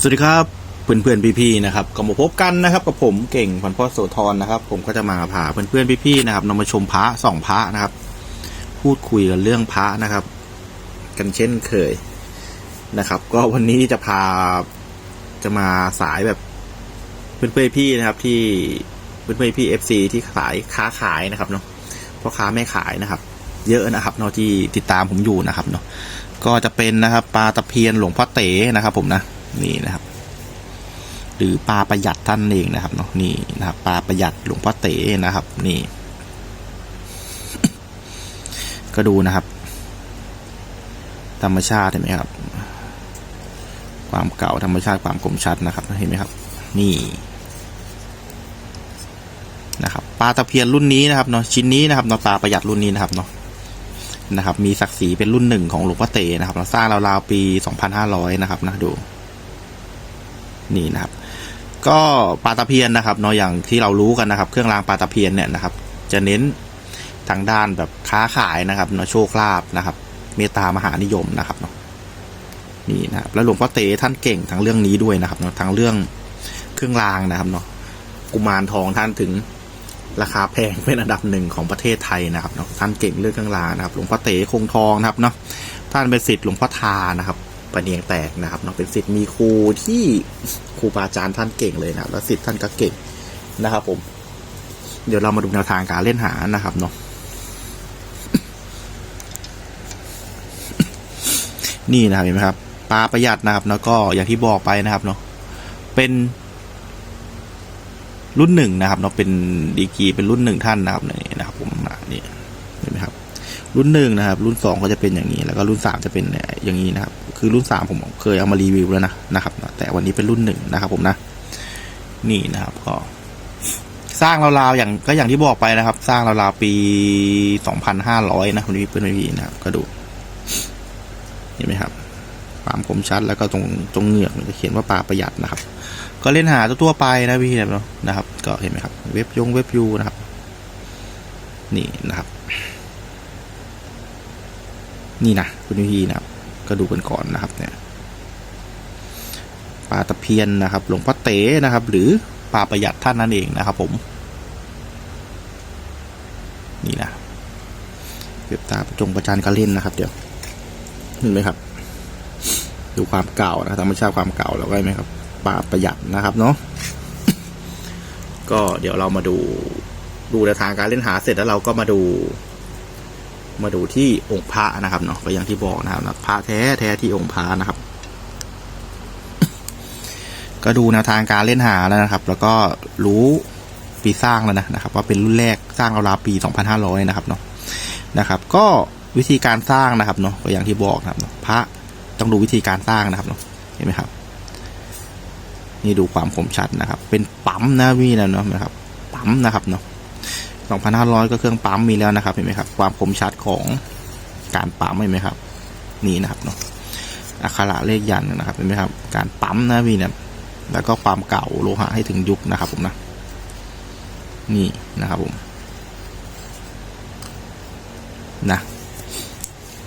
สวัสดีครับเพื่อนเพื่อนพี่ๆนะครับก็มาพบกันนะครับกับผมเก่งพันพ่อโสธรนะครับ ผมก็จะมาพาเพื่อนเพื่อนพี่ๆนะครับนำมาชมพระสองพระนะครับ พูดคุยกันเรื่องพระนะครับ กันเช่นเคยนะครับ ก็วันนี้จะพาจะมาสายแบบเพื่อนเพื่อนพี่นะครับ ที่เพื่อนเพื่อนพี่เอฟซีที่ขายค้าขายนะครับเนาะพ่อค้าแม่ขายนะครับ เยอะนะครับเนาะที่ติดตามผมอยู่นะครับเนาะก็จะเป็นนะครับปลาตะเพียนหลวงพ่อเต๋นะครับ ผมนะ นี่นะครับ หรือปลาประหยัดท่านเองนะครับเนาะนี่นะครับปลาประหยัดหลวงพ่อเต๋นะครับ นี่ ก็ดูนะครับ ธรรมชาติเห็นไหมครับ ความเก่าธรรมชาติความคมชัดนะครับเห็นไหมครับ นี่นะครับปลาตะเพียนรุ่นนี้นะครับเนาะชิ้นนี้นะครับเนาะปลาประหยัดรุ่นนี้นะครับเนาะนะครับ มีศักดิ์ศรีเป็นรุ่นหนึ่งของหลวงพ่อเต๋นะครับเราสร้างราวๆปี 2500 นะครับนะดู นี่นะครับ ก็ปลาตะเพียนนะครับเนาะอย่างที่เรารู้กันนะครับ เครื่องรางปลาตะเพียนเนี่ยนะครับ จะเน้นทางด้านแบบค้าขายนะครับเนาะโชคลาภนะครับ เมตตามหานิยมนะครับเนาะนี่นะครับแล้วหลวงพ่อเต๋ท่านเก่งทั้งเรื่องนี้ด้วยนะครับเนาะทั้งเรื่องเครื่องรางนะครับเนาะกุมารทองท่านถึงราคาแพงเป็นอันดับหนึ่งของประเทศไทยนะครับเนาะท่านเก่งเรื่องเครื่องรางนะครับ หลวงพ่อเต๋คงทองนะครับเนาะท่านเป็นศิษย์หลวงพ่อทานะครับ ประเนียงแตกนะครับเนาะเป็นศิษย์มีครูที่ครูบาอาจารย์ท่านเก่งเลยนะแล้วศิษย์ท่านก็เก่งนะครับ ผม เดี๋ยวเรามาดูแนวทางการเล่นหานะครับเนาะนี่นะครับเห็นไหมครับปลาประหยัดนะครับ แล้วก็อย่างที่บอกไปนะครับเนาะเป็นรุ่นหนึ่งนะครับเนาะเป็นดีกีเป็นรุ่นหนึ่งท่านนะครับนี่นะครับ ผมนี่เห็นไหมครับ รุ่นหนึ่งนะครับ รุ่นสองก็จะเป็นอย่างนี้ แล้วก็รุ่นสามจะเป็นอย่างนี้นะครับ คือรุ่นสามผมเคยเอามารีวิวแล้วนะนะครับ แต่วันนี้เป็นรุ่นหนึ่งนะครับ ผมนะ นี่นะครับก็สร้างราวๆอย่างก็อย่างที่บอกไปนะครับ สร้างราวๆปีสองพันห้าร้อยนะคุณพี่เพื่อนพี่นะครับก็ดูเห็นไหมครับความคมชัดแล้วก็ตรงตรงเหงือกมันจะเขียนว่าปลาประหยัดนะครับ ก็เล่นหาทั่วไปนะพี่เนาะนะครับ ก็เห็นไหมครับ เว็บยงเว็บยูนะครับ นี่นะครับ นี่นะคุณพี่นะครับ ก็ดูกันก่อนนะครับเนี่ยปลาตะเพียนนะครับ หลวงพ่อเต๋นะครับ หรือปลาประหยัดท่านนั่นเองนะครับผมนี่นะเว็บตาประจงประจานการเล่นนะครับ เดี๋ยวเห็นไหมครับ ดูความเก่านะธรรมชาติความเก่าแล้วก็เห็นไหมครับปลาประหยัดนะครับเนาะก็เดี๋ยวเรามาดูดูแนวทางการเล่นหาเสร็จแล้วเราก็มาดู มาดูที่องค์พระนะครับเนาะก็อย่างที่บอกนะครับนะพระแท้แท้ที่องค์พระนะครับ ก็ดูแนวทางการเล่นหาแล้วนะครับ แล้วก็รู้ปีสร้างแล้วนะนะครับ ว่าเป็นรุ่นแรกสร้างราวๆปี 2500 นะครับเนาะนะครับ ก็วิธีการสร้างนะครับเนาะก็อย่างที่บอกนะครับพระต้องดูวิธีการสร้างนะครับเนาะเห็นไหมครับ นี่ดูความคมชัดนะครับ เป็นปั๊มนะพี่นะเนาะนะครับปั๊มนะครับเนาะ 2,500 ก็เครื่องปั๊มมีแล้วนะครับเห็นไหมครับ ความคมชัดของการปั๊มเห็นไหมครับ นี่นะครับเนาะอักขระเลขยันนะครับเห็นไหมครับ การปั๊มนะพี่เนี่ยแล้วก็ความเก่าโลหะให้ถึงยุคนะครับผมนะ นี่นะครับผมนะ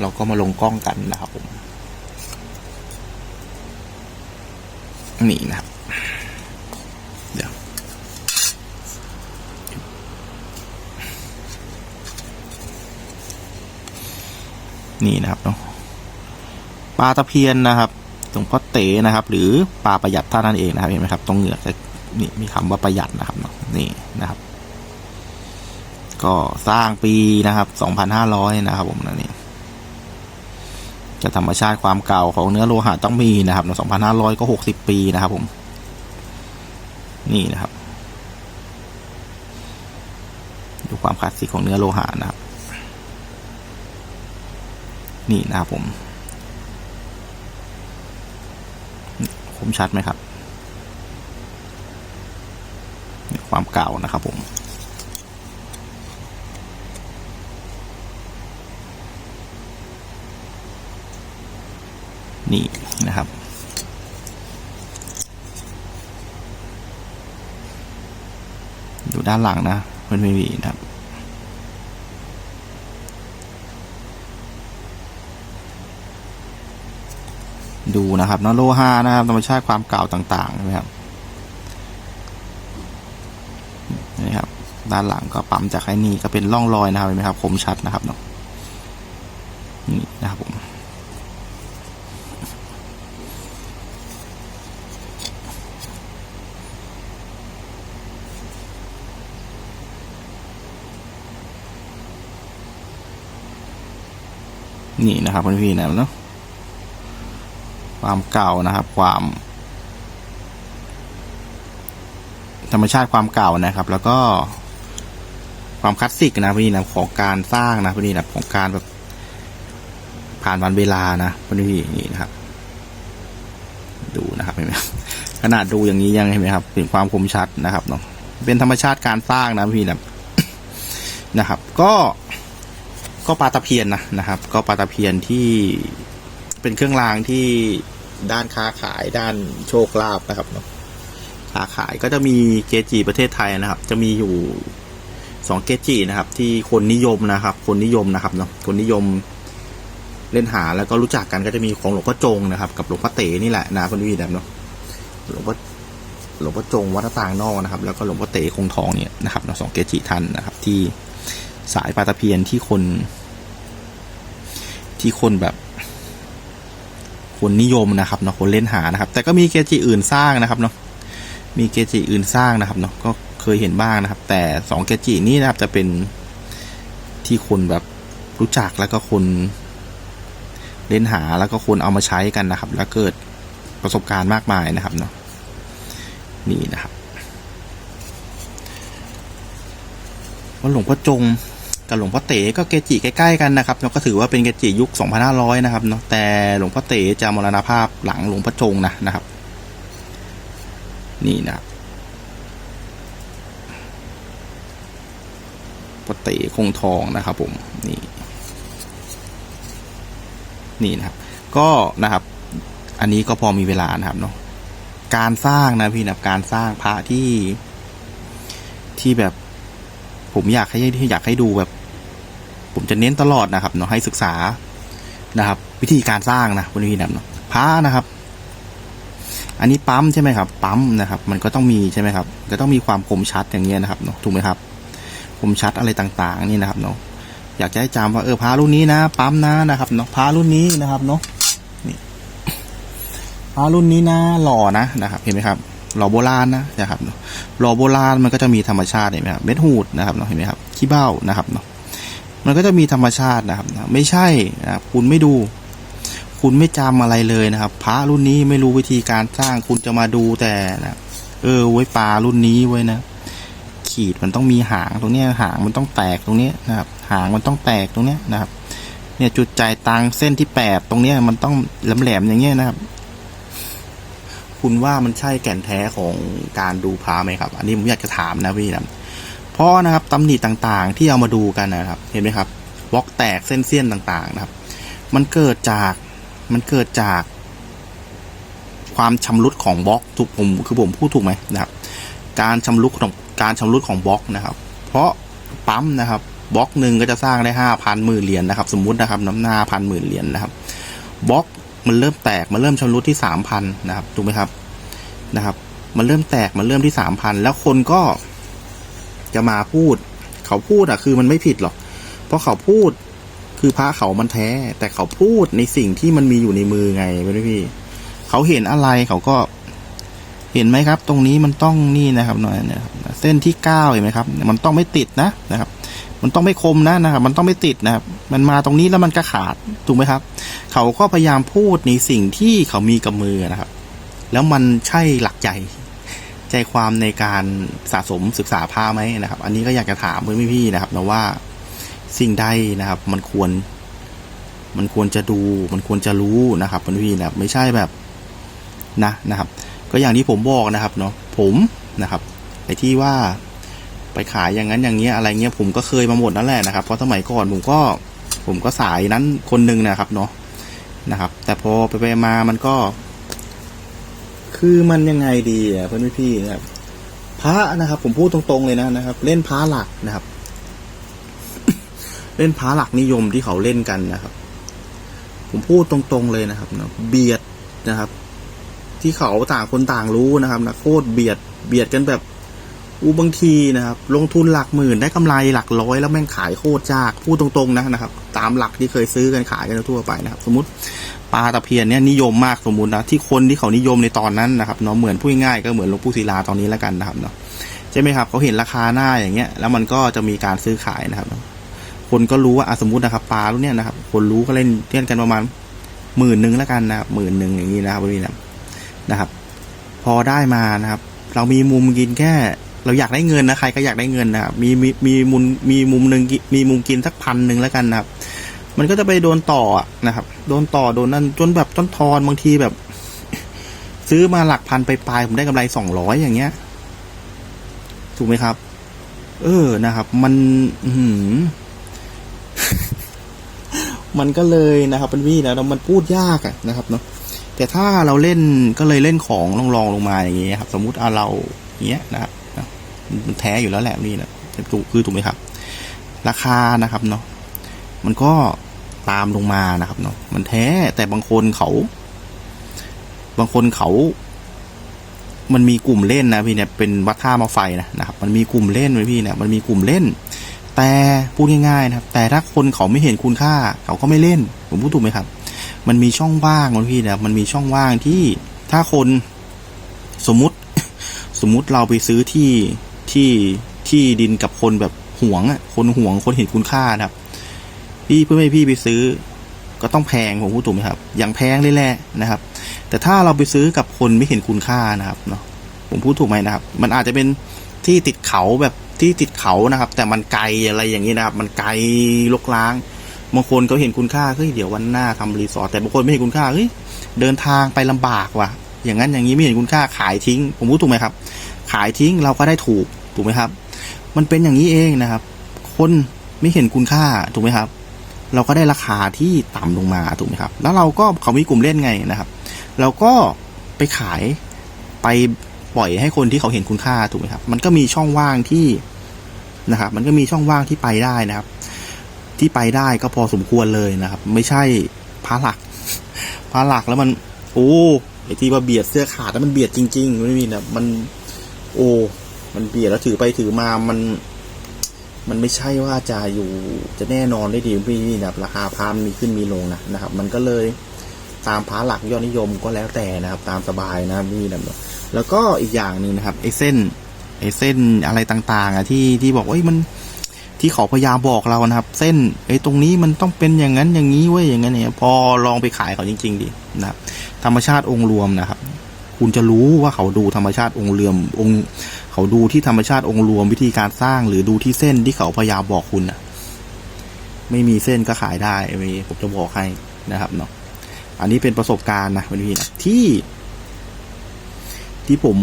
เราก็มาลงกล้องกันนะครับผม นี่นะครับ เดี๋ยว นี่นะครับเนาะปลาตะเพียนนะครับตรงพ่อเต๋นะครับ หรือปลาประหยัดท่านั่นเองนะครับเห็นไหมครับตรงเหงือกนี่มีคำว่าประหยัดนะครับเนาะนี่นะครับ ก็สร้างปีนะครับ2,500นะครับผมนะนี่จะธรรมชาติความเก่าของเนื้อโลหะต้องมีนะครับเนาะ2,500ก็60ปีนะครับผม นี่นะครับ ดูความคลาสสิกของเนื้อโลหะนะครับ นี่นะครับผม คมชัดไหมครับ ความเก่านะครับผมนี่นะครับ ดูด้านหลังนะมันไม่มีนะครับ ดูนะครับนาะโลหะนะครับธรรมชาติความเก่าต่างๆนะครับนี่ครับ ด้านหลังก็ปั๊มจากไอ้นี่ก็เป็นร่องรอยนะครับเห็นไหมครับคมชัดนะครับเนาะนี่นะครับผมนี่นะครับพี่ๆนะเนาะ ความเก่านะครับ ความ ธรรมชาติความเก่านะครับ แล้วก็ความคลาสสิกนะพี่นะของการสร้างนะพี่นะของการแบบผ่านวันเวลานะพี่นี่นะครับ ดูนะครับเห็นไหมขนาดดูอย่างนี้ยังเห็นไหมครับเป็นความคมชัดนะครับเนาะเป็นธรรมชาติการสร้างนะพี่นะนะครับ ก็ก็ปลาตะเพียนนะนะครับ ก็ปลาตะเพียนที่เป็นเครื่องรางที่ ด้านค้าขายด้านโชคลาภนะครับเนาะค้าขายก็จะมีเกจิประเทศไทยนะครับ จะมีอยู่สองเกจินะครับ ที่คนนิยมนะครับ คนนิยมนะครับเนาะคนนิยมเล่นหาแล้วก็รู้จักกันก็จะมีของหลวงพ่อจงนะครับ กับหลวงพ่อเต๋นี่แหละนะคุณพี่แบเนาะหลวงพ่อหลวงพ่อจงวัดต่างนอกนะครับ แล้วก็หลวงพ่อเต๋คงทองเนี่ยนะครับสองเกจิท่านนะครับ ที่สายปาตะเพียนที่คน ที่คนแบบ คนนิยมนะครับเนาะคนเล่นหานะครับ แต่ก็มีเกจิอื่นสร้างนะครับเนาะมีเกจิอื่นสร้างนะครับเนาะก็เคยเห็นบ้างนะครับ แต่สองเกจินี้นะครับจะเป็นที่คนแบบรู้จักแล้วก็คนเล่นหาแล้วก็คนเอามาใช้กันนะครับ แล้วเกิดประสบการณ์มากมายนะครับเนาะนี่นะครับว่าหลวงพ่อจง กับหลวงพ่อเต๋ก็เกจิใกล้ๆกันนะครับเราก็ถือว่าเป็นเกจิยุค 2500 นะครับเนาะแต่หลวงพ่อเต๋จะมรณภาพหลังหลวงพ่อจงนะนะครับ นี่นะพ่อเต๋คงทองนะครับผมนี่นี่นะครับก็นะครับ อันนี้ก็พอมีเวลานะครับเนาะการสร้างนะพี่นะการสร้างพระที่ที่แบบ ผมอยากให้อยากให้ดูแบบ ผมจะเน้นตลอดนะครับเนาะให้ศึกษานะครับ วิธีการสร้างนะคุณพี่นะเนาะพระนะครับ อันนี้ปั๊มใช่ไหมครับ ปั๊มนะครับ มันก็ต้องมีใช่ไหมครับ ก็ต้องมีความคมชัดอย่างเงี้ยนะครับเนาะถูกไหมครับคมชัดอะไรต่างๆ นี่นะครับเนาะอยากจะให้จำว่าเออพระรุ่นนี้นะ ปั๊มนะนะครับเนาะพระรุ่นนี้นะครับเนาะนี่พระรุ่นนี้นะหล่อนะนะครับ เห็นไหมครับ หล่อโบราณนะนะครับหล่อโบราณมันก็จะมีธรรมชาติเห็นไหมครับเม็ดหูดนะครับเนาะเห็นไหมครับขี้เบ้านะครับเนาะมันก็จะมีธรรมชาตินะครับ ไม่ใช่นะครับคุณไม่ดู คุณไม่จำอะไรเลยนะครับ พระรุ่นนี้ไม่รู้วิธีการสร้างคุณจะมาดูแต่นะเออไว้ปลารุ่นนี้ไว้นะ ขีดมันต้องมีหางตรงเนี้ยหางมันต้องแตกตรงเนี้ยนะครับ หางมันต้องแตกตรงเนี้ยนะครับ เนี่ยจุดจ่ายตังเส้นที่แปดตรงเนี้ยมันต้องแหลมๆอย่างเงี้ยนะครับ คุณว่ามันใช่แก่นแท้ของการดูพาไหมครับ อันนี้ผมอยากจะถามนะพี่นะเพราะนะครับตำหนิต่างๆ ที่เอามาดูกันนะครับ เห็นไหมครับบล็อกแตกเส้นเสี้ยนต่างๆ นะครับ มันเกิดจากมันเกิดจาก ความชำรุดของบล็อกทุกผมคือผมพูดถูกไหมนะครับ การชำรุดของการชำรุดของบล็อกนะครับ เพราะปั๊มนะครับบล็อกหนึ่งก็จะสร้างได้ห้าพันหมื่นเหรียญนะครับ สมมุตินะครับ น้ำหน้าพันหมื่นเหรียญนะครับบล็อก มันเริ่มแตกมันเริ่มชำรุดที่สามพันนะครับถูกไหมครับนะครับ มันเริ่มแตกมันเริ่มที่สามพันแล้วคนก็จะมาพูด เขาพูดอะคือมันไม่ผิดหรอก เพราะเขาพูดคือพระเขามันแท้ แต่เขาพูดในสิ่งที่มันมีอยู่ในมือไงพี่เขาเห็นอะไรเขาก็เห็นไหมครับ ตรงนี้มันต้องนี่นะครับหน่อยนะครับเส้นที่เก้าเห็นไหมครับ มันต้องไม่ติดนะนะครับ มันต้องไม่คมนะนะครับ มันต้องไม่ติดนะครับ มันมาตรงนี้แล้วมันก็ขาดถูกไหมครับ เขาก็พยายามพูดในสิ่งที่เขามีกับมือนะครับ แล้วมันใช่หลักใจใจความในการสะสมศึกษาผ้าไหมนะครับ อันนี้ก็อยากจะถามเพื่อนพี่ๆนะครับนะว่าสิ่งใดนะครับ มันควร มันควรจะดู มันควรจะรู้นะครับเพื่อนพี่นะครับ ไม่ใช่แบบนะนะครับ ก็อย่างที่ผมบอกนะครับเนาะผมนะครับไอ้ที่ว่า ไปขายอย่างนั้นอย่างเงี้ยอะไรเงี้ยผมก็เคยมาหมดนั่นแหละนะครับเพราะสมัยก่อนผมก็ผมก็สายนั้นคนหนึ่งนะครับเนาะนะครับ แต่พอไปไปมามันก็ คือมันยังไงดีอะเพื่อนพี่นะครับพระนะครับ ผมพูดตรงๆเลยนะนะครับ เล่นพระหลักนะครับ เล่นพระหลักนิยมที่เขาเล่นกันนะครับ ผมพูดตรงๆเลยนะครับเนาะเบียดนะครับ ที่เขาต่างคนต่างรู้นะครับนะโคตรเบียดเบียดกันแบบ อูบางทีนะครับลงทุนหลักหมื่นได้กำไรหลักร้อยแล้วแม่งขายโคตรยากพูดตรงๆนะนะครับ ตามหลักที่เคยซื้อกันขายกันทั่วไปนะครับ สมมติปลาตะเพียนเนี่ยนิยมมากสมมตินะที่คนที่เขานิยมในตอนนั้นนะครับเนาะเหมือนพูดง่ายก็เหมือนหลวงปู่ศิลาตอนนี้แล้วกันนะครับเนาะใช่ไหมครับเขาเห็นราคาหน้าอย่างเงี้ย แล้วมันก็จะมีการซื้อขายนะครับ คนก็รู้ว่าสมมตินะครับปลารุ่นเนี้ยนะครับ คนรู้ก็เล่นเล่นกันประมาณหมื่นหนึ่งแล้วกันนะครับหมื่นหนึ่งอย่างนี้นะครับพี่นะนะครับ พอได้มานะครับ เรามีมุมกินแค่ เราอยากได้เงินนะใครก็อยากได้เงินนะครับมีมีมีมุมมีมุมหนึ่งมีมุมกินสักพันหนึ่งแล้วกันนะครับ มันก็จะไปโดนต่อนะครับ โดนต่อโดนนั่นจนแบบต้นทอนบางทีแบบ ซื้อมาหลักพันไปปลายผมได้กำไรสองร้อยอย่างเงี้ย ถูกไหมครับ เออนะครับ มันอืมันก็เลยนะครับเป็นวี่นะแล้วมันพูดยากอะนะครับเนาะแต่ถ้าเราเล่นก็เลยเล่นของลองลองลงมาอย่างเงี้ยครับ สมมุติเอาเราเงี้ยนะครับ แท้อยู่แล้วแหละนี่นะถูกคือถูกไหมครับ ราคานะครับเนาะมันก็ตามลงมานะครับเนาะมันแท้แต่บางคนเขา บางคนเขา มันมีกลุ่มเล่นนะพี่เนี่ยเป็นวัดท่ามาไฟนะนะครับมันมีกลุ่มเล่นไว้พี่เนี่ยมันมีกลุ่มเล่น แต่พูดง่ายๆนะครับ แต่ถ้าคนเขาไม่เห็นคุณค่า เขาก็ไม่เล่น ผมพูดถูกไหมครับ มันมีช่องว่างนะพี่นะมันมีช่องว่างที่ถ้าคนสมมติสมมติเราไปซื้อที่ ที่ที่ดินกับคนแบบหวงอะคนหวงคนเห็นคุณค่านะครับ พี่เพื่อให้พี่ไปซื้อ ก็ต้องแพงผมพูดถูกไหมครับ อย่างแพงเลยแหละนะครับ แต่ถ้าเราไปซื้อกับคนไม่เห็นคุณค่านะครับเนาะผมพูดถูกไหมนะครับ มันอาจจะเป็นที่ติดเขาแบบที่ติดเขานะครับ แต่มันไกลอะไรอย่างนี้นะครับ มันไกลลกล้างบางคนเขาเห็นคุณค่าเฮ้ยเดี๋ยววันหน้าทำรีสอร์ทแต่บางคนไม่เห็นคุณค่าเฮ้ยเดินทางไปลำบากว่ะอย่างนั้นอย่างนี้ไม่เห็นคุณค่าขายทิ้ง ผมพูดถูกไหมครับ ขายทิ้งเราก็ได้ถูกถูกไหมครับ มันเป็นอย่างนี้เองนะครับ คนไม่เห็นคุณค่าถูกไหมครับ เราก็ได้ราคาที่ต่ำลงมาถูกไหมครับ แล้วเราก็เขามีกลุ่มเล่นไงนะครับ เราก็ไปขายไปปล่อยให้คนที่เขาเห็นคุณค่าถูกไหมครับ มันก็มีช่องว่างที่นะครับ มันก็มีช่องว่างที่ไปได้นะครับ ที่ไปได้ก็พอสมควรเลยนะครับ ไม่ใช่พระหลักพระหลักแล้วมัน โอ้ไอที่ว่าเบียดเสื้อขาดแล้วมันเบียดจริงๆไม่มีนะมัน โอ้มันเบียดแล้วถือไปถือมามัน มันไม่ใช่ว่าจะอยู่จะแน่นอนได้ดีพี่นี่นะครับราคาพามนมีขึ้นมีลงนะนะครับ มันก็เลยตามพาหลักยอดนิยมก็แล้วแต่นะครับ ตามสบายนะครับนี่นะแล้วก็อีกอย่างหนึ่งนะครับไอ้เส้นไอ้เส้นอะไรต่างๆอะที่ที่บอกว่าเอ้ยมันที่เขาพยายามบอกเรานะครับ เส้นไอ้ตรงนี้มันต้องเป็นอย่างนั้นอย่างนี้เว้ยอย่างนั้นเนี่ยพอลองไปขายเขาจริง ๆดินะครับธรรมชาติองค์รวมนะครับ คุณจะรู้ว่าเขาดูธรรมชาติองค์รวมองค์เขาดูที่ธรรมชาติองค์รวมวิธีการสร้างหรือดูที่เส้นที่เขาพยายามบอกคุณนะไม่มีเส้นก็ขายได้ไม่ผมจะบอกให้นะครับเนาะอันนี้เป็นประสบการณ์นะวันนี้นะที่ ที่ผม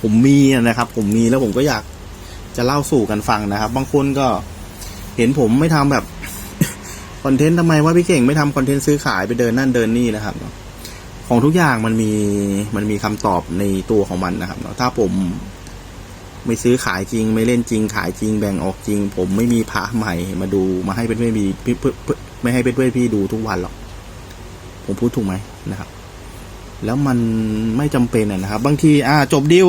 ผมมีนะครับ ผมมีแล้วผมก็อยากจะเล่าสู่กันฟังนะครับ บางคนก็เห็นผมไม่ทำแบบคอนเทนต์ทำไมว่าพี่เก่งไม่ทำคอนเทนต์ซื้อขายไปเดินนั่นเดินนี่นะครับ ของทุกอย่างมันมีมันมีคำตอบในตัวของมันนะครับถ้าผมไม่ซื้อขายจริง ไม่เล่นจริง ขายจริงแบ่งออกจริง ผมไม่มีพระใหม่มาดูมาให้เป็นเพื่อนพี่เพื่อเพื่อไม่ให้เป็นเพื่อนพี่ดูทุกวันหรอกผมพูดถูกไหมนะครับ แล้วมันไม่จำเป็นนะครับ บางที อ่า จบดิว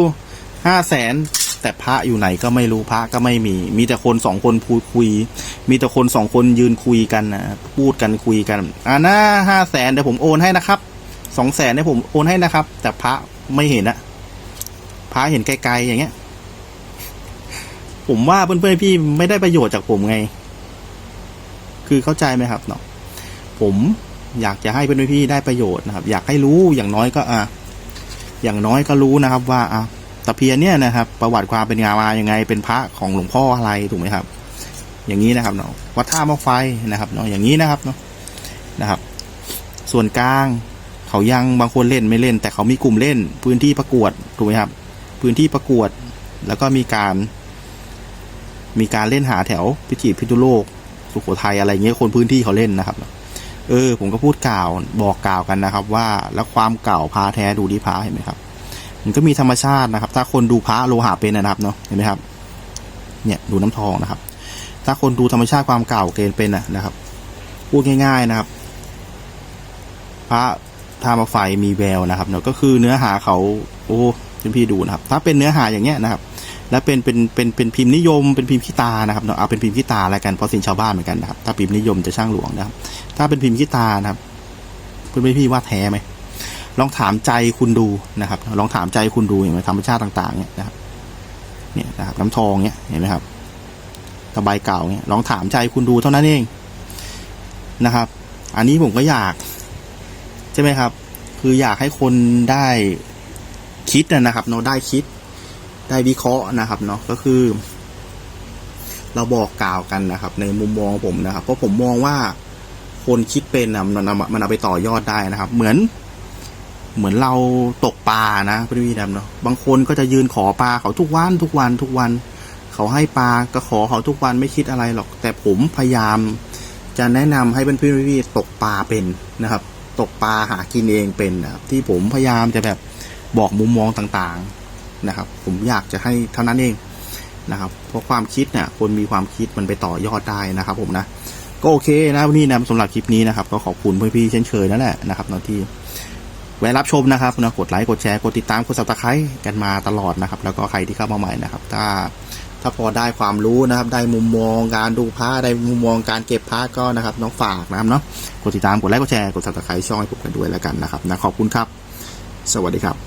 ห้าแสนแต่พระอยู่ไหนก็ไม่รู้พระก็ไม่มี มีแต่คนสองคนพูดคุย มีแต่คนสองคนยืนคุยกันนะพูดกันคุยกัน อ่านะห้าแสนเดี๋ยวผมโอนให้นะครับ สองแสนเนี่ยผมโอนให้นะครับ แต่พระไม่เห็นอะพระเห็นไกลๆอย่างเงี้ย ผมว่าเพื่อนๆพี่ไม่ได้ประโยชน์จากผมไง คือเข้าใจไหมครับเนาะผมอยากจะให้เพื่อนๆพี่ได้ประโยชน์นะครับ อยากให้รู้อย่างน้อยก็อะอย่างน้อยก็รู้นะครับ ว่าอะตะเพียนเนี่ยนะครับ ประวัติความเป็นงามายังไง เป็นพระของหลวงพ่ออะไรถูกไหมครับ อย่างนี้นะครับเนาะวัดท่ามอไฟนะครับเนาะอย่างนี้นะครับเนาะนะครับ ส่วนกลาง เขายังบางคนเล่นไม่เล่น แต่เขามีกลุ่มเล่น พื้นที่ประกวดถูกไหมครับ พื้นที่ประกวด แล้วก็มีการ มีการเล่นหาแถวพิจิตรพิจุโลก สุโขทัยอะไรเงี้ยคนพื้นที่เขาเล่นนะครับ เออ ผมก็พูดกล่าวบอกกล่าวกันนะครับ ว่าแล้วความเก่าพาแท้ดูที่พาเห็นไหมครับ มันก็มีธรรมชาตินะครับ ถ้าคนดูพระโลหะเป็นนะครับเนาะเห็นไหมครับ เนี่ยดูน้ำทองนะครับ ถ้าคนดูธรรมชาติความเก่าเกณฑ์เป็นนะนะครับ พูดง่าย ๆนะครับพระ ท่ามาไฟมีแววนะครับเนาะก็คือเนื้อหาเขาโอ้พี่พี่ดูนะครับ ถ้าเป็นเนื้อหาอย่างเงี้ยนะครับ และเป็นเป็นเป็นเป็นพิมพ์นิยมเป็นพิมพ์ขี้ตานะครับเนาะเอาเป็นพิมพ์ขี้ตาแล้วกันเพราะสินชาวบ้านเหมือนกันนะครับถ้าพิมพ์นิยมจะช่างหลวงนะครับ ถ้าเป็นพิมพ์ขี้ตานะครับเพื่อนพี่ว่าแท้ไหมลองถามใจคุณดูนะครับ ลองถามใจคุณดูอย่างไรธรรมชาติต่าง ๆเนี่ยนะครับเนี่ยนะครับน้ำทองเนี่ยเห็นไหมครับตะไบเก่าเนี่ยลองถามใจคุณดูเท่านั้นเองนะครับ อันนี้ผมก็อยาก ใช่ไหมครับ คืออยากให้คนได้คิดนะครับเนาะได้คิด ได้วิเคราะห์นะครับเนาะก็คือ เราบอกกล่าวกันนะครับ ในมุมมองผมนะครับ เพราะผมมองว่าคนคิดเป็นนะมันเอามันเอาไปต่อยอดได้นะครับ เหมือนเหมือนเราตกปลานะพี่พี่ดำเนาะบางคนก็จะยืนขอปลาเขาทุกวันทุกวันทุกวัน เขาให้ปลาก็ขอเขาทุกวันไม่คิดอะไรหรอก แต่ผมพยายามจะแนะนำให้เพื่อนพี่ๆตกปลาเป็นนะครับ ตกปลาหากินเองเป็นนะครับที่ผมพยายามจะแบบบอกมุมมองต่างๆนะครับ ผมอยากจะให้เท่านั้นเองนะครับ เพราะความคิดเนี่ยคนมีความคิดมันไปต่อยอดได้นะครับผมนะก็โอเคนะนนี้นะสำหรับคลิปนี้นะครับ ก็ขอบคุณเพื่อนพี่ๆเช่นเคยนั่นแหละนะครับเนาะที่แวะรับชมนะครับนะกดไลค์กดแชร์กดติดตามกด subscribe กันมาตลอดนะครับ แล้วก็ใครที่เข้ามาใหม่นะครับ ถ้า ถ้าพอได้ความรู้นะครับ ได้มุมมองการดูผ้าได้มุมมองการเก็บผ้าก็นะครับน้องฝากนะครับเนาะกดติดตามกดไลค์กดแชร์กดซับสไครต์ช่องให้ผมกันด้วยแล้วกันนะครับนะขอบคุณครับ สวัสดีครับ